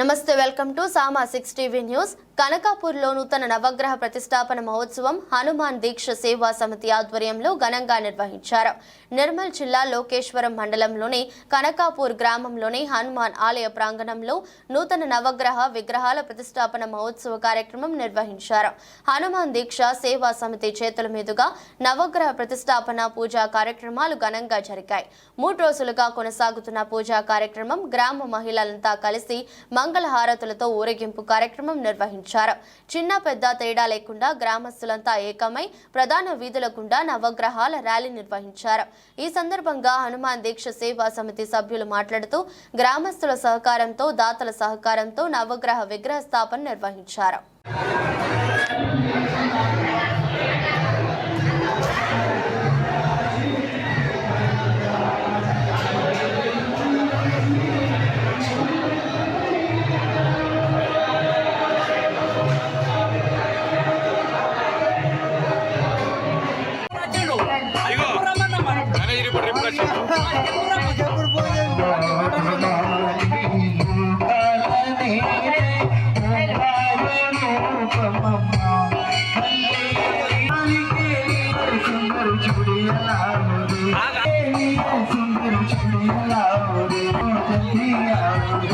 Namaste welcome to Sama six TV news. కనకాపూర్లో నూతన నవగ్రహ ప్రతిష్టాపన మహోత్సవం హనుమాన్ దీక్ష సేవా సమితి ఆధ్వర్యంలో ఘనంగా నిర్వహించారు. నిర్మల్ జిల్లా లోకేశ్వరం మండలంలోని కనకాపూర్ గ్రామంలోని హనుమాన్ ఆలయ ప్రాంగణంలో నూతన నవగ్రహ విగ్రహాల ప్రతిష్టాపన మహోత్సవ కార్యక్రమం నిర్వహించారు. హనుమాన్ దీక్ష సేవా సమితి చేతుల మీదుగా నవగ్రహ ప్రతిష్టాపన పూజా కార్యక్రమాలు ఘనంగా జరిగాయి. మూడు రోజులుగా కొనసాగుతున్న పూజా కార్యక్రమం గ్రామ మహిళలంతా కలిసి మంగళహారతులతో ఊరేగింపు కార్యక్రమం నిర్వహించారు. చిన్న పెద్ద తేడా లేకుండా గ్రామస్తులంతా ఏకమై ప్రధాన వీధుల గుండా నవగ్రహాల ర్యాలీ నిర్వహించారు. ఈ సందర్భంగా హనుమాన్ దీక్ష సేవా సమితి సభ్యులు మాట్లాడుతూ గ్రామస్తుల సహకారంతో దాతల సహకారంతో నవగ్రహ విగ్రహ స్థాపన నిర్వహించారు.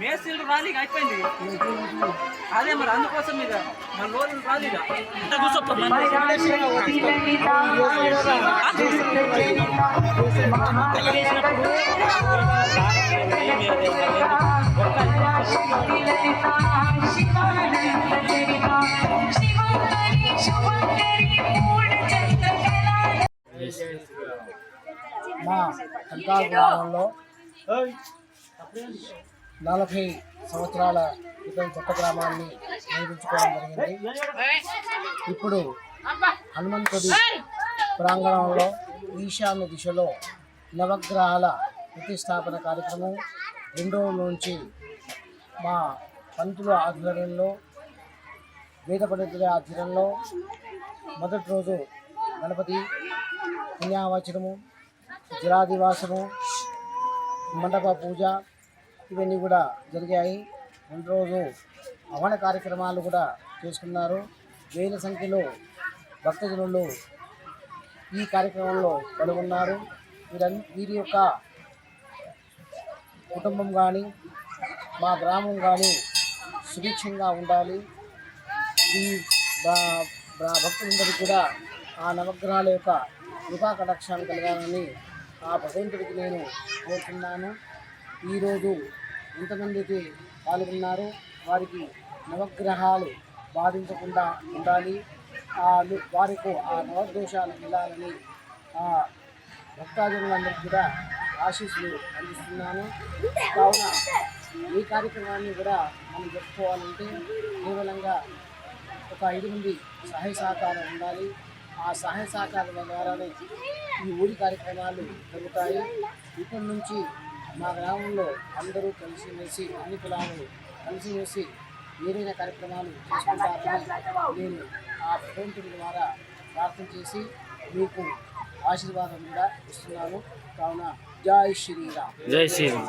మేస్త్రీలు రాలి అయిపోయింది అదే మరి అందుకోసం మీద మన రోజులు రాలి కూర్చోప్ప మా గ్రామంలో నలభై సంవత్సరాల క్రితం కొత్త గ్రామాన్ని నిర్మించుకోవడం జరిగింది. ఇప్పుడు హనుమంతుడి ప్రాంగణంలో ఈశాన్య దిశలో నవగ్రహాల ప్రతిష్టాపన కార్యక్రమం రెండో నుంచి మా పంతుల ఆధ్వర్యంలో వేద పండితుల ఆధ్వర్యంలో మొదటి రోజు గణపతి పుణ్యావచనము జలాదివాసము మండప పూజ ఇవన్నీ కూడా జరిగాయి. రెండు రోజు హవన కార్యక్రమాలు కూడా చేసుకున్నారు. వేల సంఖ్యలో భక్తజనులు ఈ కార్యక్రమంలో పాల్గొన్నారు. వీరన్ వీరి యొక్క కుటుంబం కానీ మా గ్రామం కానీ సుభిక్షంగా ఉండాలి. ఈ భక్తులందరికీ కూడా ఆ నవగ్రహాల యొక్క కృపా కటాక్షాలు కలగాలని ఆ భగవంతుడికి నేను కోరుతున్నాను ఈరోజు ఎంతమందికి పాల్గొన్నారు వారికి నవగ్రహాలు బాధించకుండా ఉండాలి. వారికి ఆ నవదోషాలు వెళ్ళాలని ఆ భక్తాజనులందరికీ కూడా ఆశీస్సులు అందిస్తున్నాను. కావున ఈ కార్యక్రమాన్ని కూడా మనం చెప్పుకోవాలంటే కేవలంగా ఒక ఐదు మంది సహాయ సహకారం ఉండాలి. ఆ సహాయ సహకారాల ద్వారానే ఈ ఊరి కార్యక్రమాలు జరుగుతాయి. ఇప్పటి నుంచి మా గ్రామంలో అందరూ కలిసిమెలిసి అన్ని కులాలు కలిసిమెలిసి ఏదైనా కార్యక్రమాలు చేసుకుంటారని నేను ఆ భగవంతుడి ద్వారా ప్రార్థన చేసి మీకు ఆశీర్వాదం కూడా ఇస్తున్నాను. కావున జై శ్రీరామ్. జై శ్రీరామ్.